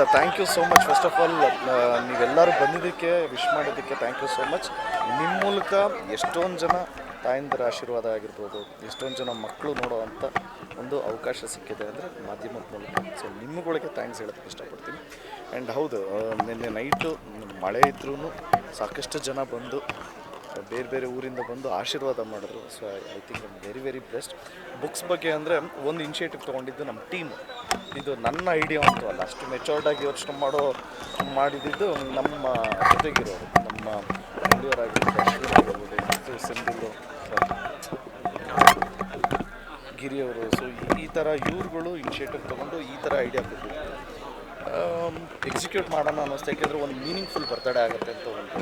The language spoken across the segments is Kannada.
Thank you so much first of all ನೀವೆಲ್ಲರೂ ಬಂದಿದ್ದಕ್ಕೆ ವಿಶ್ ಮಾಡಿದ್ದಕ್ಕೆ ಥ್ಯಾಂಕ್ ಯು ಸೋ ಮಚ್ ನಿಮ್ಮ ಮೂಲಕ ಎಷ್ಟೊಂದು ಜನ ತಾಯಂದಿರ ಆಶೀರ್ವಾದ ಆಗಿರ್ಬೋದು, ಎಷ್ಟೊಂದು ಜನ ಮಕ್ಕಳು ನೋಡೋವಂಥ ಒಂದು ಅವಕಾಶ ಸಿಕ್ಕಿದೆ ಅಂದರೆ ಮಾಧ್ಯಮದ ಮೂಲಕ. ಸೊ ನಿಮ್ಮಗಳಿಗೆ ಥ್ಯಾಂಕ್ಸ್ ಹೇಳೋದಕ್ಕೆ ಇಷ್ಟಪಡ್ತೀನಿ. ಆ್ಯಂಡ್ ಹೌದು ನಿನ್ನೆ ನೈಟು ಮಳೆ ಇದ್ರೂ ಸಾಕಷ್ಟು ಜನ ಬಂದು ಬೇರೆ ಬೇರೆ ಊರಿಂದ ಬಂದು ಆಶೀರ್ವಾದ ಮಾಡಿದ್ರು. So I think I'm very very best books ಬಗ್ಗೆ ಅಂದರೆ ಒಂದು ಇನಿಷಿಯೇಟಿವ್ ತೊಗೊಂಡಿದ್ದು ನಮ್ಮ ಟೀಮ್ ಇದು ನನ್ನ ಐಡಿಯಾ ಅಂತೂ ಅಲ್ಲ. ಅಷ್ಟು ಮೆಚೋರ್ಡ್ ಆಗಿ ಯೋಚನೆ ಮಾಡೋ, ಮಾಡಿದ್ದು ನಮ್ಮ ಜೊತೆಗಿರೋರು. ನಮ್ಮ ಆಗಿರ್ಬೋದು, ಮತ್ತು ಗಿರಿಯವರು. ಸೊ ಈ ಥರ ಇವ್ರುಗಳು ಇನಿಷಿಯೇಟಿವ್ ತೊಗೊಂಡು ಈ ಥರ ಐಡಿಯಾ ಕೊಟ್ಟಿದ್ರು. ಎಕ್ಸಿಕ್ಯೂಟ್ ಮಾಡೋಣ ಅನ್ನಿಸ್ತು. ಯಾಕೆಂದರೆ ಒಂದು ಮೀನಿಂಗ್ಫುಲ್ ಬರ್ತಡೇ ಆಗುತ್ತೆ ಅಂತ ಒಂದು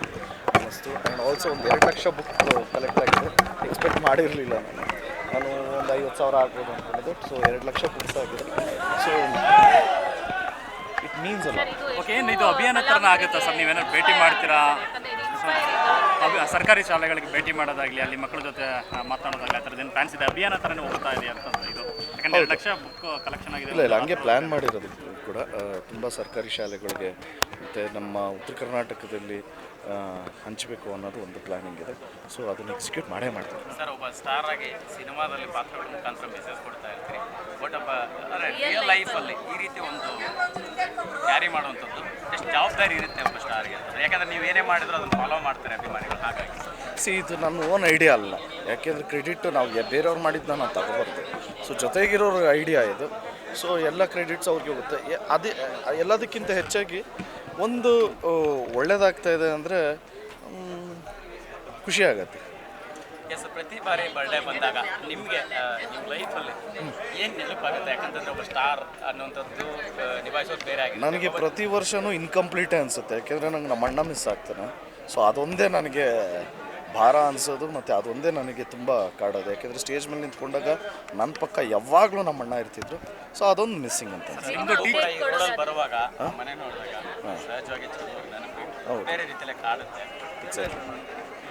ಅನ್ನಿಸ್ತು ಆ್ಯಂಡ್ ಆಲ್ಸೋ ಒಂದು ಎರಡು ಲಕ್ಷ ಬುಕ್ ಕಲೆಕ್ಟ್ ಆಗಿದೆ. ಎಕ್ಸ್ಪೆಕ್ಟ್ ಮಾಡಿರಲಿಲ್ಲ ನಾನು. ನಾನು ಒಂದು ಐವತ್ತು ಸಾವಿರ ಆಗ್ಬೋದು ಅಂದ್ಕೊಂಡಿದ್ದು. ಸೊ ಎರಡು ಲಕ್ಷ ಬುಕ್ಸ್ ಆಗಿದೆ. ಸೊ ಇಟ್ ಮೀನ್ಸ್ ಅಲ್ಲ ಓಕೆ ಏನು ಇದು ಅಭಿಯಾನ ಥರನ ಆಗುತ್ತಾ ಸರ್? ನೀವೇನಾದ್ರು ಭೇಟಿ ಮಾಡ್ತೀರಾ? ಸರ್ಕಾರಿ ಶಾಲೆಗಳಿಗೆ ಭೇಟಿ ಮಾಡೋದಾಗಲಿ ಅಲ್ಲಿ ಮಕ್ಕಳ ಜೊತೆ ಮಾತಾಡೋದಾಗಲಿ ಆ ಥರದ್ದೇನು ಏನು ಪ್ಲಾನ್ಸ್ ಇದೆ? ಅಭಿಯಾನ ಥರನೇ ಹೋಗ್ತಾ ಇದೆ ಅಂತಂದ್ರೆ ಇದು? ಯಾಕಂದರೆ ಎರಡು ಲಕ್ಷ ಬುಕ್ ಕಲೆಕ್ಷನ್ ಆಗಿದೆ ಇಲ್ಲ ಇಲ್ಲ ಹಂಗೆ ಪ್ಲ್ಯಾನ್ ಮಾಡಿರೋದು ಕೂಡ. ತುಂಬ ಸರ್ಕಾರಿ ಶಾಲೆಗಳಿಗೆ ಮತ್ತು ನಮ್ಮ ಉತ್ತರ ಕರ್ನಾಟಕದಲ್ಲಿ ಹಂಚಬೇಕು ಅನ್ನೋದು ಒಂದು ಪ್ಲ್ಯಾನಿಂಗ್ ಇದೆ. ಸೊ ಅದನ್ನು ಎಕ್ಸಿಕ್ಯೂಟ್ ಮಾಡೇ ಮಾಡ್ತಾರೆ ಸರ್ ಒಬ್ಬ ಸ್ಟಾರ್ ಆಗಿ ಸಿನಿಮಾದಲ್ಲಿ ಪಾತ್ರಗಳ ಮುಖಾಂತರ ಮೆಸೇಜ್ ಕೊಡ್ತಾ ಇರ್ತೀರಿ. ಬಟ್ ಒಬ್ಬ ಅಂದರೆ ರಿಯಲ್ ಲೈಫಲ್ಲಿ ಈ ರೀತಿ ಒಂದು ಕ್ಯಾರಿ ಮಾಡುವಂಥದ್ದು ಎಷ್ಟು ಜವಾಬ್ದಾರಿ ಇರುತ್ತೆ ಒಬ್ಬ ಸ್ಟಾರ್ಗೆ ಯಾಕಂದ್ರೆ ನೀವು ಏನೇ ಮಾಡಿದ್ರು ಅದನ್ನು ಫಾಲೋ ಮಾಡ್ತಾರೆ ಅಭಿಮಾನಿಗಳು ಹಾಗಾಗಿ. ಸಿ ಇದು ನನ್ನ ಓನ್ ಐಡಿಯಾ ಅಲ್ಲ. ಯಾಕೆಂದರೆ ಕ್ರೆಡಿಟ್ ನಾವು ಬೇರೆಯವ್ರು ಮಾಡಿದ್ದು ನಾನು ತಗೊಬರ್ತೇವೆ ಸೊ ಜೊತೆಗಿರೋರು ಐಡಿಯಾ ಇದು. ಸೊ ಎಲ್ಲ ಕ್ರೆಡಿಟ್ಸ್ ಅವ್ರಿಗೆ ಹೋಗುತ್ತೆ. ಎ- ಅದೇ ಎಲ್ಲದಕ್ಕಿಂತ ಹೆಚ್ಚಾಗಿ ಒಂದು ಒಳ್ಳೆಯದಾಗ್ತಾ ಒಳ್ಳೇದಾಗ್ತಾ ಇದೆ ಅಂದರೆ ಖುಷಿ ಆಗುತ್ತೆ. ಎಸ್ ಪ್ರತಿ ಬಾರಿ ಬರ್ಡೇ ಬಂದಾಗ ನಿಮಗೆ ನಿಮ್ಮ ಲೈಫಲ್ಲಿ ಏನು ನೆನಪಾಗುತ್ತೆ? ಯಾಕಂತಂದ್ರೆ ಒಬ್ಬ ಸ್ಟಾರ್ ಅನ್ನುವಂಥದ್ದು ನಿಭಾಯಿಸೋದು ಬೇರೆ ಆಗಿದೆ. ನನಗೆ ಪ್ರತಿ ವರ್ಷನೂ ಇನ್ಕಂಪ್ಲೀಟೇ ಅನಿಸುತ್ತೆ. ಯಾಕೆಂದರೆ ನಂಗೆ ನಮ್ಮ ಅಣ್ಣ ಮಿಸ್ ಆಗ್ತಾನೆ. ಸೊ ಅದೊಂದೇ ನನಗೆ ಭಾರ ಅನಿಸೋದು ಮತ್ತು ಅದೊಂದೇ ನನಗೆ ತುಂಬ ಕಾಡೋದು. ಯಾಕೆಂದರೆ ಸ್ಟೇಜ್ ಮೇಲೆ ನಿಂತ್ಕೊಂಡಾಗ ನನ್ನ ಪಕ್ಕ ಯಾವಾಗಲೂ ನಮ್ಮ ಅಣ್ಣ ಇರ್ತಿದ್ರು. ಸೊ ಅದೊಂದು ಮಿಸ್ಸಿಂಗ್ ಅಂತ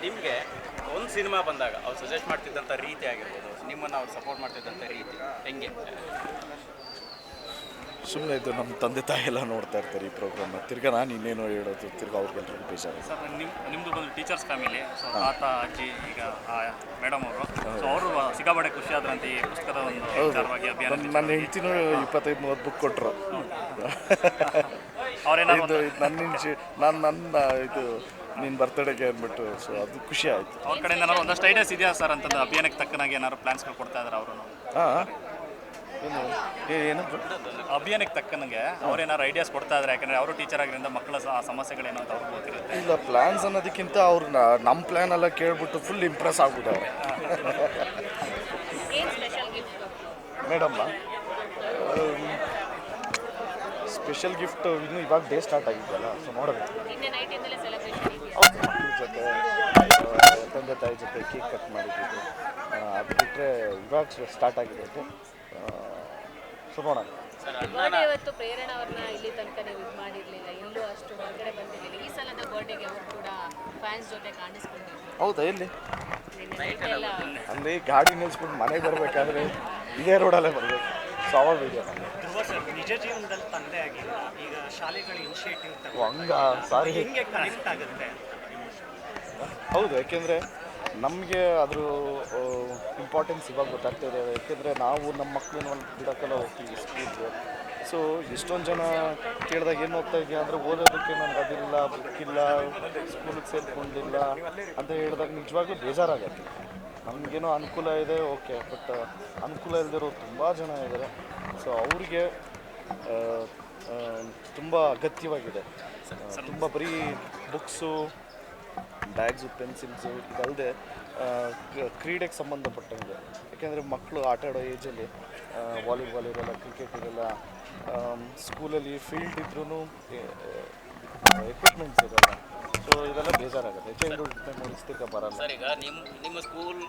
ನಿಮಗೆ ಒಂದು ಸಿನಿಮಾ ಬಂದಾಗ ಅವ್ರು ಸಜೆಸ್ಟ್ ಮಾಡ್ತಿದ್ದಂಥ ರೀತಿ ಆಗಿರ್ಬೋದು. ನಿಮ್ಮನ್ನು ಅವ್ರು ಸಪೋರ್ಟ್ ಮಾಡ್ತಿದ್ದಂಥ ರೀತಿ. ಹೆಂಗೆ? ಸುಮ್ಮನೆ ಇದು ನಮ್ಮ ತಂದೆ ತಾಯಿ ಎಲ್ಲ ನೋಡ್ತಾ ಇರ್ತಾರೆ ಈ ಪ್ರೋಗ್ರಾಮ್ ತಿರ್ಗಾ ನಾನು ಇನ್ನೇನು ಹೇಳೋದು ತಿರ್ಗಾ ಅವ್ರಿಗೆಲ್ರಿಗೂ ಬೇಜಾರು ಸರ್ ನಿಮ್ಮ ನಿಮ್ಮದು ಬಂದು ಟೀಚರ್ಸ್ ಫ್ಯಾಮಿಲಿ ಸೊ ತಾತ ಅಜ್ಜಿ ಈಗ ಮೇಡಮ್ ಅವರು. ಸೊ ಅವರು ಸಿಕ್ಕಾಪಟ್ಟೆ ಖುಷಿ ಆದ್ರಂತೆ ಈ ಪುಸ್ತಕದ ಒಂದು ವಿಚಾರವಾಗಿ ಅಭಿಯಾನ ನನ್ನ ನನ್ನ ಹೆಂಡ್ತಿನೂ ಇಪ್ಪತ್ತೈದು ಮೂವತ್ತು ಬುಕ್ ಕೊಟ್ಟರು ಅವರೇನಾದ್ರು ಇದು ಇದು ನನ್ನ ಇನ್ಶಿ ನಾನು ನನ್ನ ಇದು ನಿನ್ನ ಬರ್ತಡೇಗೆ ಅಂದ್ಬಿಟ್ಟು ಸೊ ಅದು ಖುಷಿ ಆಯಿತು. ಅವ್ರ ಕಡೆಯಿಂದ ಏನಾದ್ರು ಒಂದಷ್ಟು ಐಡಿಯಾಸ್ ಇದೆಯಾ ಸರ್ ಅಂತಂದು ಅಭಿಯಾನಕ್ಕೆ ತಕ್ಕನಾಗಿ ಏನಾದ್ರು ಪ್ಲಾನ್ಸ್ಗಳು ಕೊಡ್ತಾ ಇದ್ದಾರೆ ಅವರು ಹಾಂ. ಏನು? ಅಭಿಯಾನಕ್ಕೆ ತಕ್ಕನಗೆ ಅವ್ರೇನಾದ್ರು ಐಡಿಯಾಸ್ ಕೊಡ್ತಾ ಇದ್ದಾರೆ ಯಾಕಂದ್ರೆ ಅವರು ಟೀಚರ್ ಆಗಿರೋದ್ರಿಂದ ಮಕ್ಕಳ ಸ- ಸಮಸ್ಯೆಗಳೇನು ಅಂತ ಅವ್ರಿಗೆ ಗೊತ್ತಿರುತ್ತೆ. ಇಲ್ಲ ಪ್ಲ್ಯಾನ್ಸ್ ಅನ್ನೋದಕ್ಕಿಂತ ಅವ್ರು ನಮ್ಮ ಪ್ಲ್ಯಾನ್ ಎಲ್ಲ ಕೇಳ್ಬಿಟ್ಟು ಫುಲ್ ಇಂಪ್ರೆಸ್ ಆಗ್ಬಿಟ್ಟವ್ರೆ ಮೇಡಮ್ ಸ್ಪೆಷಲ್ ಗಿಫ್ಟ್ ಇನ್ನು ಇವಾಗ ಡೇ ಸ್ಟಾರ್ಟ್ ಆಗಿದ್ದಲ್ಲ ಸೊ ನೋಡಬೇಕು. ನಿನ್ನೆ ನೈಟಿಂದಲೇ ಸೆಲೆಬ್ರೇಷನ್ ಇದೆಯಾ ಮಕ್ಕಳ ಜೊತೆ ಆ, ತಂದೆ ತಾಯಿ ಜೊತೆ ಕೇಕ್ ಕಟ್ ಮಾಡಿದ್ದು ಅದು ಬಿಟ್ಟರೆ ಇವಾಗ ಸ್ಟಾರ್ಟ್ ಆಗಿರೋದು ಬರ್ಡೇ ಇವತ್ತು ಪ್ರೇರಣ ಅವ್ರನ್ನ ಇಲ್ಲಿ ತನಕ ನೀವು ಇದು ಮಾಡಿರಲಿಲ್ಲ. ಎಲ್ಲೂ ಅಷ್ಟು ಹೊರಗಡೆ ಬಂದಿರಲಿಲ್ಲ. ಈ ಸಲದ ಬರ್ಡೇಗೆ ಅವರು ಕೂಡ ಫ್ಯಾನ್ಸ್ ಜೊತೆ ಕಾಣಿಸ್ಕೊಂಡಿದ್ರು. ಹೌದಾ ಎಲ್ಲಿ? ಅಲ್ಲಿ ಗಾಡಿ ನಿಲ್ಸ್ಬಿಟ್ಟು ಮನೆಗೆ ಬರಬೇಕಾದ್ರೆ ಇದೇ ರೋಡಲ್ಲೇ ಬರಬೇಕು. ಸೊ ಅವಾಗ ವಿಡಿಯೋ ಧ್ರುವ ಸರ್ ನಿಜ ಜೀವನದಲ್ಲಿ ತಂದೆ ಆಗಿಲ್ಲ. ಈಗ ಶಾಲೆಗಳ ಇನಿಷಿಯೇಟಿವ್ ಹಂಗ ಸಾರಿ ಹೆಂಗೆ ಕನೆಕ್ಟ್ ಆಗುತ್ತೆ ಹೌದು ಯಾಕೆಂದರೆ ನಮಗೆ ಅದ್ರ ಇಂಪಾರ್ಟೆನ್ಸ್ ಇವಾಗ ಗೊತ್ತಾಗ್ತಾ ಇದೆ. ಯಾಕೆಂದರೆ ನಾವು ನಮ್ಮ ಮಕ್ಕಳನ್ನ ಒಂದು ಬಿಡೋಕ್ಕೆಲ್ಲ ಹೋಗ್ತೀವಿ ಸ್ಕೂಲ್ಗೆ ಸೊ ಎಷ್ಟೊಂದು ಜನ ಕೇಳಿದಾಗ ಏನು ಓದ್ತಾ ಇದೆಯಾ ಅಂದರೆ ಓದೋದಕ್ಕೆ ನನಗೆ ಅದಿಲ್ಲ ಬುಕ್ ಇಲ್ಲ ಸ್ಕೂಲಿಗೆ ಸೇರಿಕೊಂಡಿಲ್ಲ ಅಂತ ಹೇಳಿದಾಗ ನಿಜವಾಗ್ಲೂ ಬೇಜಾರಾಗತ್ತೆ. ನಮಗೇನೋ ಅನುಕೂಲ ಇದೆ ಓಕೆ ಬಟ್ ಅನುಕೂಲ ಇಲ್ಲದಿರೋ ತುಂಬ ಜನ ಇದ್ದಾರೆ ಸೊ ಅವ್ರಿಗೆ ತುಂಬ ಅಗತ್ಯವಾಗಿದೆ. ತುಂಬ ಬರೀ ಬುಕ್ಸು ಬ್ಯಾಗ್ಸು ಪೆನ್ಸಿಲ್ಸು ಇದಲ್ಲದೆ ಕ್ರೀಡೆಗೆ ಸಂಬಂಧಪಟ್ಟಂಗೆ ಯಾಕೆಂದರೆ ಮಕ್ಕಳು ಆಟ ಆಡೋ ಏಜಲ್ಲಿ ವಾಲಿಬಾಲ್ ಇರೋಲ್ಲ ಕ್ರಿಕೆಟ್ ಇರೋಲ್ಲ ಸ್ಕೂಲಲ್ಲಿ ಫೀಲ್ಡ್ ಇದ್ರೂ ಎಕ್ವಿಪ್ಮೆಂಟ್ಸ್ ಇರಲ್ಲ ಸೊ ಇದೆಲ್ಲ ಬೇಜಾರಾಗುತ್ತೆ ಚೈಲ್ಡ್ಹುಡ್ ಮೆಮೊರೀಸ್ ತಿರ್ಗಾ ಬರಲ್ಲ. ಸರ್ ಈಗ ನಿಮ್ಮ ನಿಮ್ಮ ಸ್ಕೂಲ್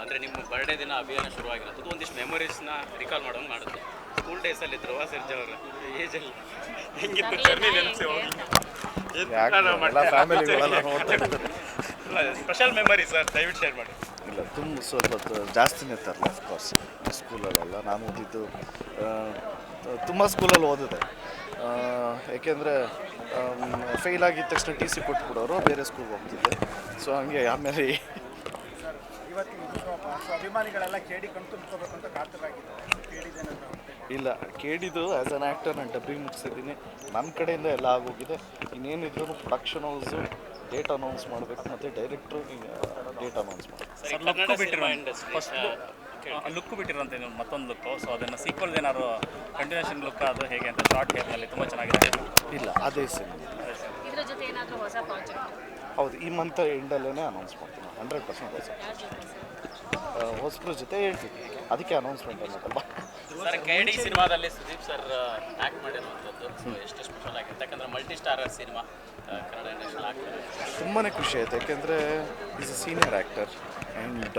ಅಂದರೆ ನಿಮ್ಮ ಬರ್ಡೇ ದಿನ ಅಭಿಯಾನ ಶುರುವಾಗಿರೋದು ಒಂದಿಷ್ಟು ಮೆಮೊರೀಸ್ನ ರಿಕಾಲ್ ಮಾಡೋಂಗೆ ಮಾಡುತ್ತೆ ಸ್ಕೂಲ್ ಡೇಸಲ್ಲಿ ಧ್ರುವ ಸರ್ಜಾ ಅವರ ಏಜಲ್ಲಿ? ಹೆಂಗಿತ್ತು? ಜರ್ನಿ ನೆನಪಿಸಿ ಎಲ್ಲ ಫ್ಯಾಮಿಲಿಗಳೆಲ್ಲ ನೋಡ್ತಾ ಸ್ಪೆಷಲ್ ಮೆಮರಿ ಸರ್ ದಯವಿಟ್ಟು ಶೇರ್ ಮಾಡಿ. ಇಲ್ಲ ತುಂಬ ಸ್ವಲ್ಪ ಜಾಸ್ತಿನೇ ತರಲ್ಲ ಅಫ್ಕೋರ್ಸ್ ಸ್ಕೂಲಲ್ಲೆಲ್ಲ ನಾನು ಓದಿದ್ದು ತುಂಬ ಸ್ಕೂಲಲ್ಲಿ ಓದಿದೆ. ಏಕೆಂದರೆ ಫೇಲ್ ಆಗಿದ ತಕ್ಷಣ ಟಿ ಸಿ ಕೊಟ್ಬಿಡೋರು ಬೇರೆ ಸ್ಕೂಲ್ಗೆ ಹೋಗ್ತಿದ್ದೆ. ಸೊ ಹಂಗೆ ಆಮೇಲೆ ಇವತ್ತು ಅಭಿಮಾನಿಗಳೆಲ್ಲ ಕೇಳಿ ಕಣ್ತುಂಬ್ಕೋಬೇಕು ಅಂತ ಕಾತರಾಗಿದ್ದಾರೆ ಕೇಳಿದ್ದೇನೆ ಇಲ್ಲ ಕೇಳಿದ್ದು ಆ್ಯಸ್ ಅನ್ ಆ್ಯಕ್ಟರ್ ನಾನು ಡಬ್ಬಿಂಗ್ ಮುಗಿಸಿದ್ದೀನಿ. ನನ್ನ ಕಡೆಯಿಂದ ಎಲ್ಲ ಆಗೋಗಿದೆ. ಇನ್ನೇನಿದ್ರು ಪ್ರೊಡಕ್ಷನ್ ಹೌಸು ಡೇಟ್ ಅನೌನ್ಸ್ ಮಾಡಬೇಕು ಮತ್ತು ಡೈರೆಕ್ಟ್ರು ಡೇಟ್ ಅನೌನ್ಸ್ ಮಾಡಬೇಕು. ಲುಕ್ ಬಿಟ್ಟಿರೋ ಫಸ್ಟ್ ಲುಕ್ ಬಿಟ್ಟಿರೋಂಥ ಮತ್ತೊಂದು ಲುಕ್ಕು ಸೊ ಅದನ್ನು ಸೀಕ್ವಲ್ ಏನಾದ್ರು ಕಂಟಿನ್ಯೂಷನ್ ಲುಕ್ ಅದು ಹೇಗೆ ಅಂತ ಶಾರ್ಟ್ ಹೇರ್ನಲ್ಲಿ ತುಂಬ ಚೆನ್ನಾಗಿದೆ. ಇಲ್ಲ ಅದೇ ಸಿನಿಮಾ ಇದ್ರ ಜೊತೆ ಏನಾದರೂ ಹೊಸ ಪ್ರಾಜೆಕ್ಟ್ ಹೌದು ಈ ಮಂತ್ ಎಂಡಲ್ಲೇ ಅನೌನ್ಸ್ ಮಾಡ್ತೀನಿ ಹಂಡ್ರೆಡ್ ಪರ್ಸೆಂಟ್ ಹೊಸ. ಹೊಸಬ್ರ ಜೊತೆ ಹೇಳ್ತೀನಿ ಅದಕ್ಕೆ ಅನೌನ್ಸ್ಮೆಂಟ್ ಅನ್ನೋದಲ್ಲ ಸರ್ ಕೆ ಡಿ ಸಿನಿಮಾದಲ್ಲಿ ಸುದೀಪ್ ಸರ್ ಆ್ಯಕ್ಟ್ ಮಾಡಿರುವಂಥದ್ದು ಸೊ ಎಷ್ಟು ಸ್ಪೆಷಲ್ ಆಗಿದೆ? ಯಾಕಂದ್ರೆ ಮಲ್ಟಿ ಸ್ಟಾರರ್ ಸಿನಿಮಾ ಕನ್ನಡ ಇಂಡಸ್ಟ್ರಿಯಲ್ಲಿ ಆಗ್ತಾರೆ ತುಂಬಾ ಖುಷಿ ಆಯ್ತು. ಯಾಕೆಂದರೆ is a senior actor and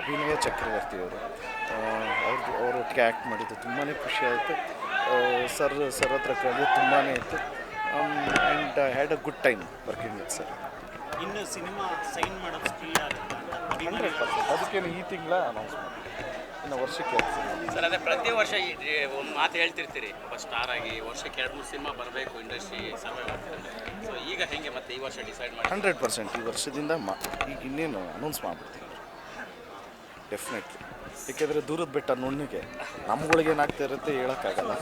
Abhinaya Chakravarthy ಅವರು. ಅವ್ರದ್ದು ಅವರೊಟ್ಟಿಗೆ ಆ್ಯಕ್ಟ್ ಮಾಡಿದ್ದು ತುಂಬಾ ಖುಷಿ ಆಯಿತು. ಸರ್ ಸರ್ ಹತ್ರ ಕಲಿಯೋದು ತುಂಬಾ ಇತ್ತು and had a good time working with sir ಇನ್ನು ಸಿನಿಮಾ ಸೈನ್ ಮಾಡೋದು ಸ್ಪೀಡ್ ಆಗುತ್ತೆ? ಅಂತ ಹಂಡ್ರೆಡ್ ಪರ್ಸೆಂಟ್. ಅದಕ್ಕೇನು ಈ ತಿಂಗಳ ಅನೌನ್ಸ್ ಮಾಡಿ ಇನ್ನು ವರ್ಷಕ್ಕೆ ಸರ್ ಅದೇ ಪ್ರತಿ ವರ್ಷ ಈ ಒಂದು ಮಾತು ಹೇಳ್ತಿರ್ತೀರಿ. ಒಬ್ಬ ಸ್ಟಾರ್ ಆಗಿ ವರ್ಷಕ್ಕೆ ಎರಡು ಮೂರು ಸಿನಿಮಾ ಬರಬೇಕು ಇಂಡಸ್ಟ್ರಿ ಸರ್ವೈವ್ ಆಗ್ತದೆ. ಸೊ ಈಗ ಹೆಂಗೆ ಮತ್ತೆ ಈ ವರ್ಷ ಡಿಸೈಡ್ ಮಾಡಿ ಹಂಡ್ರೆಡ್ ಪರ್ಸೆಂಟ್ ಈ ವರ್ಷದಿಂದ ಮಾ ಈಗ ಇನ್ನೇನು ಅನೌನ್ಸ್ ಮಾಡ್ಬಿಡ್ತೀನಿ. ಡೆಫಿನೆಟ್ಲಿ ಏಕೆಂದರೆ ದೂರದ ಬೆಟ್ಟ ನುಣ್ಣಿಗೆ ನಮ್ಗಳಿಗೆ ಏನಾಗ್ತಾ ಇರುತ್ತೆ ಹೇಳೋಕ್ಕಾಗಲ್ಲ.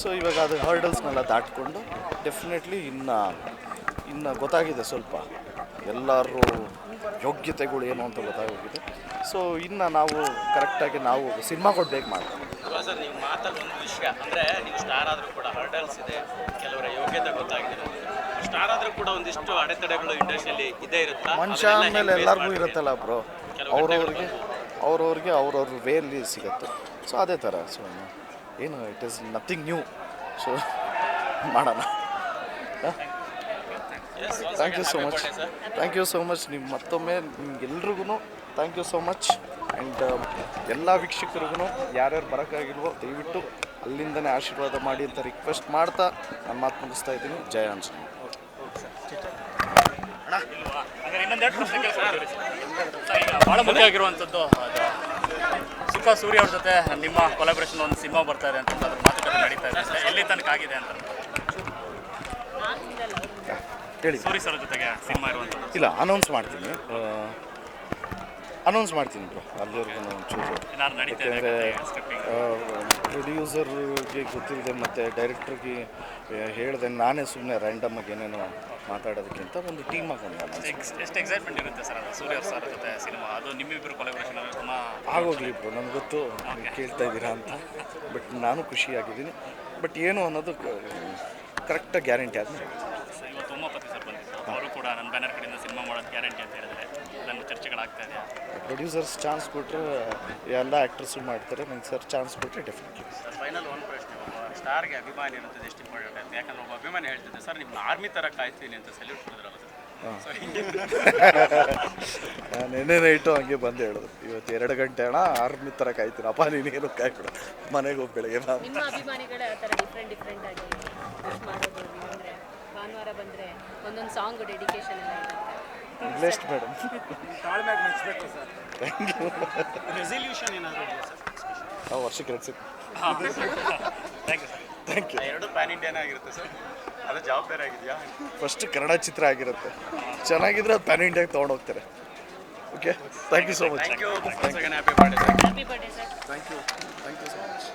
ಸೊ ಇವಾಗ ಅದು ಹರ್ಡಲ್ಸ್ನೆಲ್ಲ ದಾಟ್ಕೊಂಡು ಡೆಫಿನೆಟ್ಲಿ ಇನ್ನು ಇನ್ನು ಗೊತ್ತಾಗಿದೆ ಸ್ವಲ್ಪ. ಎಲ್ಲರೂ ಯೋಗ್ಯತೆಗಳು ಏನು ಅಂತ ಗೊತ್ತಾಗೋಗಿದೆ. ಸೊ ಇನ್ನು ನಾವು ಕರೆಕ್ಟಾಗಿ ನಾವು ಸಿನಿಮಾ ಕೊಡ್ಬೇಕು ಮಾಡ್ತೀವಿ. ಸರ್ ನೀವು ಮಾತಲ್ಲಿ ಒಂದು ವಿಷಯ. ಅಂದರೆ ನೀವು ಸ್ಟಾರ್ ಆದರೂ ಕೂಡ ಹರ್ಡಲ್ಸ್ ಇದೆ ಕೆಲವರ ಯೋಗ್ಯತೆ ಗೊತ್ತಾಗಿದೆ. ಸ್ಟಾರ್ ಆದರೂ ಕೂಡ ಒಂದಿಷ್ಟು ಅಡೆತಡೆಗಳು ಇಂಡಸ್ಟ್ರಿಯಲ್ಲಿ ಇದೇ ಇರುತ್ತೆ? ಮನುಷ್ಯ ಮೇಲೆ ಎಲ್ಲರಿಗೂ ಇರುತ್ತಲ್ಲ ಬ್ರೋ. ಅವ್ರವ್ರಿಗೆ ಅವ್ರವ್ರಿಗೆ ಅವ್ರವ್ರ ವೇಲಿ ಸಿಗುತ್ತೆ. ಸೊ ಅದೇ ಥರ ಸೊ ಏನು it is nothing new so ಮಾಡೋಣ. Thank you so much thank you so much ನಿಮ್ಮ ಮತ್ತೊಮ್ಮೆ ನಿಮ್ಗೆಲ್ರಿಗೂ thank you so much and ಎಲ್ಲ ವೀಕ್ಷಕರಿಗೂ ಯಾರ್ಯಾರು ಬರೋಕ್ಕಾಗಿಲ್ವೋ ದಯವಿಟ್ಟು ಅಲ್ಲಿಂದನೇ ಆಶೀರ್ವಾದ ಮಾಡಿ ಅಂತ ರಿಕ್ವೆಸ್ಟ್ ಮಾಡ್ತಾ ನಾನು ಮಾತು ಮುಗಿಸ್ತಾ ಇದ್ದೀನಿ. ಜಯ ಆಂಜನೇಯ. ಈಗ ಭಾಳ ಮುಖ್ಯ ಆಗಿರುವಂಥದ್ದು ಅದು ಸುಖ ಸೂರ್ಯ ಅವ್ರ ಜೊತೆ ನಿಮ್ಮ ಕೊಲಾಬ್ರೇಷನ್ ಒಂದು ಸಿನಿಮಾ ಬರ್ತಾ ಇದೆ ಅಂತ ಅದ್ರ ಮಾತುಕತೆ ನಡೀತಾ ಇದೆ ಎಲ್ಲಿ ತನಕ ಆಗಿದೆ ಅಂತ? ಹೇಳಿ. ಸೂರ್ಯ ಸರ್ ಜೊತೆಗೆ ಸಿನಿಮಾ ಇರುವಂಥದ್ದು. ಇಲ್ಲ ಅನೌನ್ಸ್ ಮಾಡ್ತೀನಿ. ಅನೌನ್ಸ್ ಮಾಡ್ತೀನಿ ಬ್ರೋ ಅಲ್ಲಿವರೆಗೂ ಒಂಚೂರು ಯಾಕೆಂದರೆ ಪ್ರೊಡ್ಯೂಸರ್ಗೆ ಗೊತ್ತಿಲ್ಲದೆ ಮತ್ತು ಡೈರೆಕ್ಟ್ರಿಗೆ ಹೇಳಿದೆ ನಾನೇ ಸುಮ್ಮನೆ ರ್ಯಾಂಡಮಾಗಿ ಏನೇನೋ ಮಾತಾಡೋದಕ್ಕಿಂತ ಒಂದು ಟೀಮ್ ಆಗೋಣ ಎಷ್ಟು ಎಕ್ಸೈಟ್ಮೆಂಟ್ ಇರುತ್ತೆ ಸರ್ ಅದು? ಸೂರ್ಯ ಸರ್ ಜೊತೆ ಸಿನಿಮಾ ಅದು ನಿಮ್ಮಿಬ್ಬರು ಕೊಲಾಬ್ರೇಷನ್ ಅಂದರೆ ತುಂಬ ಆಗೋಗ್ಲಿ ಬ್ರೋ ನನಗೆ ಗೊತ್ತು. ಕೇಳ್ತಾ ಇದ್ದೀರಾ ಅಂತ. ಬಟ್ ನಾನು ಖುಷಿಯಾಗಿದ್ದೀನಿ. ಬಟ್ ಏನು ಅನ್ನೋದು ಕರೆಕ್ಟಾಗಿ ಗ್ಯಾರಂಟಿ ಆದಮೇಲೆ ಸೊ ಇವತ್ತು ಉಮಾಪತಿ ಸರ್ ಬಂದಿದ್ದು ಅವರು ಕೂಡ ನನ್ನ ಬ್ಯಾನರ್ ಕಡೆಯಿಂದ ಸಿನಿಮಾ ಮಾಡೋದು ಗ್ಯಾರಂಟಿ ಅಂತ ಹೇಳಿದ್ರೆ ನನ್ನ ಚರ್ಚೆಗಳಾಗ್ತಾ ಇದೆಯಾ ಪ್ರೊಡ್ಯೂಸರ್ಸ್ ಚಾನ್ಸ್ ಕೊಟ್ಟರೆ ಎಲ್ಲ ಆ್ಯಕ್ಟ್ರೆಸ್ಸು ಮಾಡ್ತಾರೆ ನಂಗೆ ಸರ್ ಚಾನ್ಸ್ ಕೊಟ್ಟರೆ ಡೆಫಿನೆಟ್ಲಿ ಸರ್ ಫೈನಲ್ ಒಂದು ಪ್ರಶ್ನೆ ಒಬ್ಬ ಸ್ಟಾರ್ಗೆ ಅಭಿಮಾನಿ ಇರುತ್ತದೆ ಎಷ್ಟು ಇಂಪಾರ್ಟೆಂಟ್ ಯಾಕಂದ್ರೆ ಒಬ್ಬ ಅಭಿಮಾನಿ ಹೇಳ್ತಿದ್ದೆ ಸರ್ ನಿಮ್ಮ ಆರ್ಮಿ ಥರ ಕಾಯ್ತೀನಿ ಅಂತ ಸಲ್ಯೂಟ್ ಮಾಡಿದ್ರಲ್ಲ ಸರ್ ಸೊ ಹಿಂಗೆ. ನೆನ್ನೆ ನೈಟು ಹಂಗೆ ಬಂದು ಹೇಳಿದ್ರು ಇವತ್ತು ಎರಡು ಗಂಟೆ ಅಣ್ಣ ಆರ್ಮಿ ಥರ ಕಾಯ್ತೀನಿ. ಅಪ್ಪ ನೀನೇನು ಕಾಯ್ಕೊಡು. ಮನೆಗೆ ಹೋಗಿ ಬೆಳಗ್ಗೆ ನಾನು. ನಿಮ್ಮ ಅಭಿಮಾನಿಗಳೇ ಆ ಥರ ಡಿಫ್ರೆಂಟ್ ಡಿಫ್ರೆಂಟ್ ಆಗಿ ಮಾಡೋದು ಅಂದರೆ ಭಾನುವಾರ ಬಂದರೆ ಒಂದೊಂದು ಸಾಂಗ್ ಡೆಡಿಕೇಶನ್ ಎಲ್ಲ ಇರುತ್ತೆ. ಬ್ಲೆಸ್ಡ್ ಮೇಡಮ್ ತಾಳ್ಮೆಯಾಗಿ ಮೆಚ್ಚಬೇಕು ಸರ್ ಥ್ಯಾಂಕ್ ಯು ರೆಸಲ್ಯೂಷನ್ ಏನಾದರೂ ಇದೆಯಾ ಸರ್? ನಾವು ವರ್ಷಕ್ಕೆ ಎರಡು ಸಿಕ್ thank you sir thank you ಎರಡು ಪ್ಯಾನ್ ಇಂಡಿಯನ್ ಆಗಿರುತ್ತೆ ಸರ್. ಅದು ಜವಾಬ್ದಾರಿ ಆಗಿದೆಯಾ? ಫಸ್ಟ್ ಕನ್ನಡ ಚಿತ್ರ ಆಗಿರುತ್ತೆ. ಚೆನ್ನಾಗಿದ್ರೆ ಅದು ಪ್ಯಾನ್ ಇಂಡಿಯಾಗೆ ತೊಗೊಂಡೋಗ್ತಾರೆ okay thank you so much thank you happy birthday sir happy birthday sir thank you thank you so much